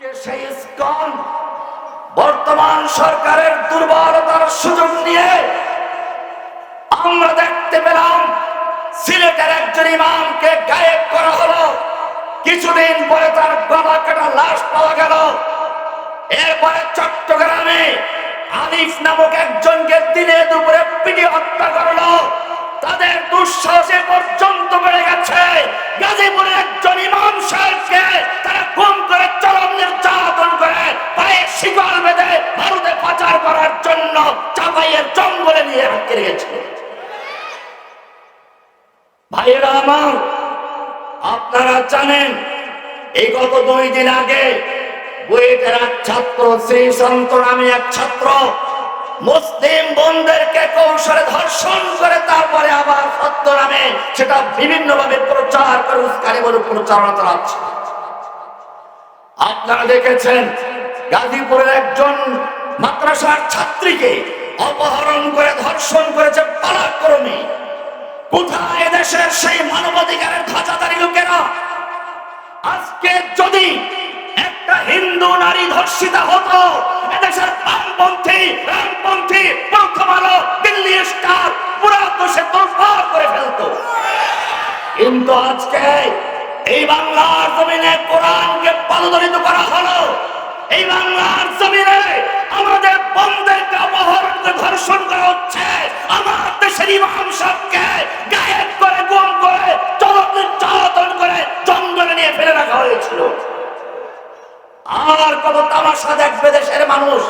আজকে সেই ইস্কন বর্তমান সরকারের দুর্বলতার সুযোগ নিয়ে আমরা দেখতে পেলাম সিলেটের একজন ইমামকে গায়েব করা হলো। কিছুদিন পরে তার গলা কাটা লাশ পাওয়া গেল। এরপরে চট্টগ্রামে আলিফ নামক একজনকে দিনে দুপুরে পিটি হত্যা করল। তাদের দুঃসাহসে পর্যন্ত বেড়ে গেছে। গাজীপুরের একজন ইমাম সাহেবকে তারা গুম করে চরম নির্যাতন করে পায়ে বেঁধে ভারতে পাচার করার জন্য চাপাইয়ের জঙ্গলে নিয়ে আটকে রেখেছিল ভাইয়েরা আমার, আপনারা জানেন, এই গত দুই দিন আগে বুয়েটের এক ছাত্র শ্রী সন্ত নামে এক ছাত্র মুসলিম বোনদেরকে কৌশলে ধর্ষণ করে তারপরে আবার সত্য নামে সেটা বিভিন্ন ভাবে প্রচার করে উস্কানি বলে প্রচারণা চালাচ্ছে। আপনারা দেখেছেন গাজীপুরের একজন মাদ্রাসার ছাত্রীকে অপহরণ করে ধর্ষণ করেছে পালাক্রমে। কোথায় দেশের সেই মানবাধিকারের ধাঁচাদারি লোকেরা? আজকে যদি একটা হিন্দু নারী ধর্ষিতা হতো, এদেশের বামপন্থী, রামপন্থী প্রথম আলো দিল্লি স্টার, পুরা দেশে তোলপাড় করে ফেলতো। কিন্তু আজকে এই বাংলার জমিনে কোরআনকে পদদলিত করা হলো। এই বাংলার জমিনে আমাদের বন্ধেরকে অপহরণ ধর্ষণ করা হচ্ছে। আমার দেশের ইমাম সাহেবকে গায়েব করে, গুম করে চলন নির্যাতন করে জঙ্গলে নিয়ে ফেলে রাখা হয়েছিল। আর কত তামাশা দেখবে দেশের মানুষ।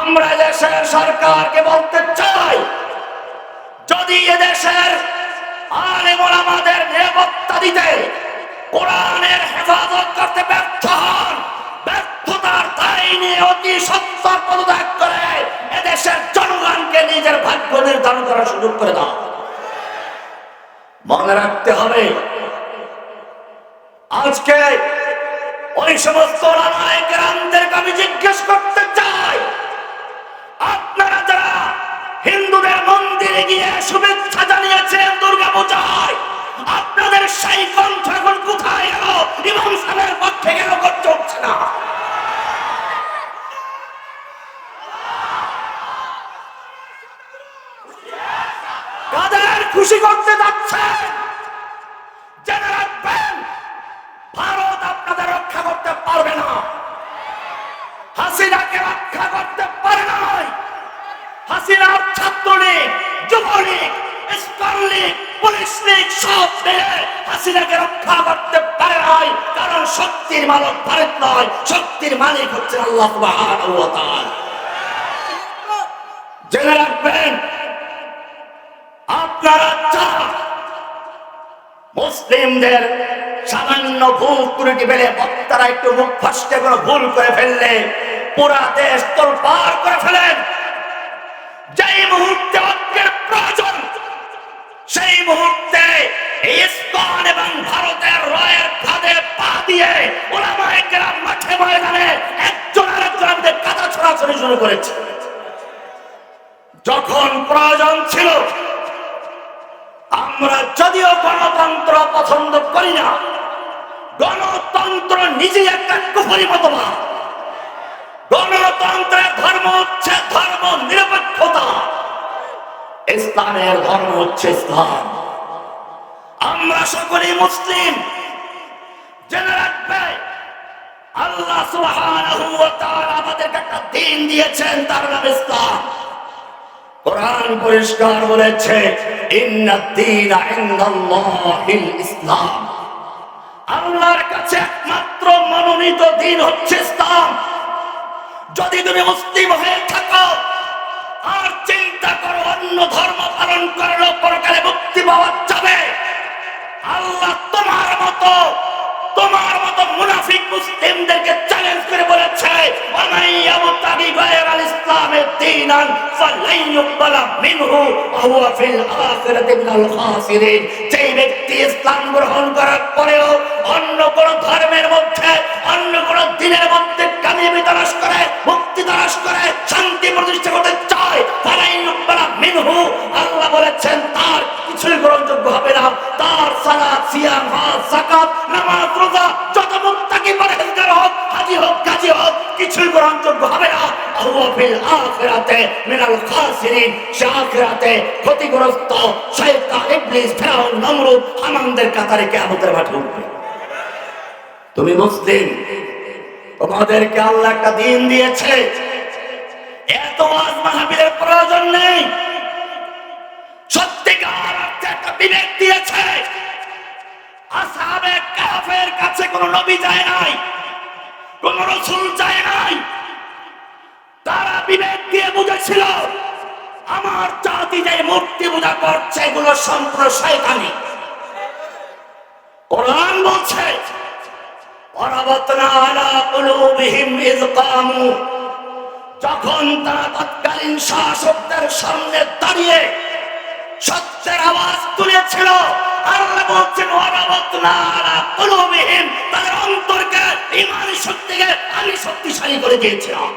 আমরা দেশের সরকারকে বলতে চাই, যদি এদেশের নিরাপত্তা দিতে কোরআনের হেফাজত করতে ব্যর্থ হন। ব্যর্থতার দায় নিয়ে অতি সত্তর পদত্যাগ করে এদেশের জনগণকে নিজের ভাগ্য নির্ধারণ করার সুযোগ করে দাও। মনে রাখতে হবে, আজকে ওই সমস্ত আমি জিজ্ঞেস করতে চাই, আপনারা যারা হিন্দুদের মন্দিরে গিয়ে শুভেচ্ছা জানিয়েছেন দুর্গা পূজায় আপনাদের সেই কণ্ঠ এখন কোথায় গেল ইমাম সাহেবের পক্ষে গেল করতে হচ্ছে না? কাদের খুশি করতে যাচ্ছে জেনে রাখবেন ভারত আপনাদের রক্ষা করতে পারবে না হাসিনাকে রক্ষা করতে পারে নাই হাসিনার Chhatra League Jubo League ISKCON league police পারে নাই, কারণ শক্তির ভারত নয়, শক্তির মালিক আল্লাহ জেনে রাখবেন মুসলিমদের সামান্য ভুল ত্রুটি পেলে বক্তারা একটু মুখ ফাঁসতে কোনো ভুল করে ফেললে পুরা দেশ তোর পার করে ফেলেন। যেই মুহূর্তে ঐক্যের প্রয়োজন সেই মুহূর্তে ইস্কন এবং ভারতের রয়ের ফাঁদে পা দিয়ে ওলামায়ে কেরাম মাঠে ময়দানে একজন আরেকজন আমাদের কাদা ছড়াছড়ি শুরু করেছে। যখন প্রয়োজন ছিল, আমরা যদিও গণতন্ত্র পছন্দ করি না, গণতন্ত্র নিজে একটা কুফরি মতবাদ। গণতন্ত্রের ধর্ম হচ্ছে ধর্ম নিরপেক্ষতা ইসলামের ধর্ম হচ্ছে ইসলাম। আমরা সকলেই মুসলিম। জেনে রাখবে, আল্লাহ সুবহানাহু ওয়া তাআলা আমাদেরকে একটা দিন দিয়েছেন, তার নাম ইসলাম। কোরআন পরিষ্কার বলেছে ইন্নাদ্দীন ইনদাল্লাহিল ইসলাম। আল্লাহর কাছে একমাত্র মনোনীত দিন হচ্ছে ইসলাম। যদি তুমি মুসলিম হয়ে থাকো অন্য ধর্ম পালন করলেও পরকালে মুক্তি পাওয়া যাবে। আল্লাহ তোমার মতো তোমার মতো মুনাফিক মুসলিমদেরকে চ্যালেঞ্জ করে বলেছে করার অন্য কোন ধর্মের মধ্যে, অন্য কোন দিনের মধ্যে কামিয়াবি তালাশ করে, মুক্তি তালাশ করে, শান্তি প্রতিষ্ঠা করতে চায়। ইউকবালা মিনহু, আল্লাহ বলেছেন, তার কিছুই গ্রহণযোগ্য হবে না। তার সালাত, সিয়াম, হজ, যাকাত, নামাজ, রোজা, যত মুত্তাকি পরহেজগার কিছুই গ্রহণযোগ্য হবে না। হুয়া ফিল আখিরাতে মিনাল খাসিরিন, সে আখিরাতে ক্ষতিগ্রস্ত শয়তান, ইবলিস, ফেরাউন, নমরুদ হামানদের কাতারে কিয়ামতের মাঠে উঠবে। তুমি মুসলিম তোমাদেরকে আল্লাহ একটা দিন দিয়েছে। এত মাহফিলের প্রয়োজন নেই। সত্যিকার অর্থে একটা বিবেক দিয়েছে। নাই, কোন যায় নাই। তারা দিয়ে আমার মূর্তি করছে কোরআন বলছে وربطنا على قلوبهم إذ قاموا যখন তারা তৎকালীন শাসকদের সামনে দাঁড়িয়ে সত্যের আওয়াজ তুলেছিল আল্লাহ বলছেন ওয়ারাবাতনা আলা কুলুবিহিম তাদের অন্তরকে ঈমানি শক্তিকে আমি শক্তিশালী করে দিয়েছিলাম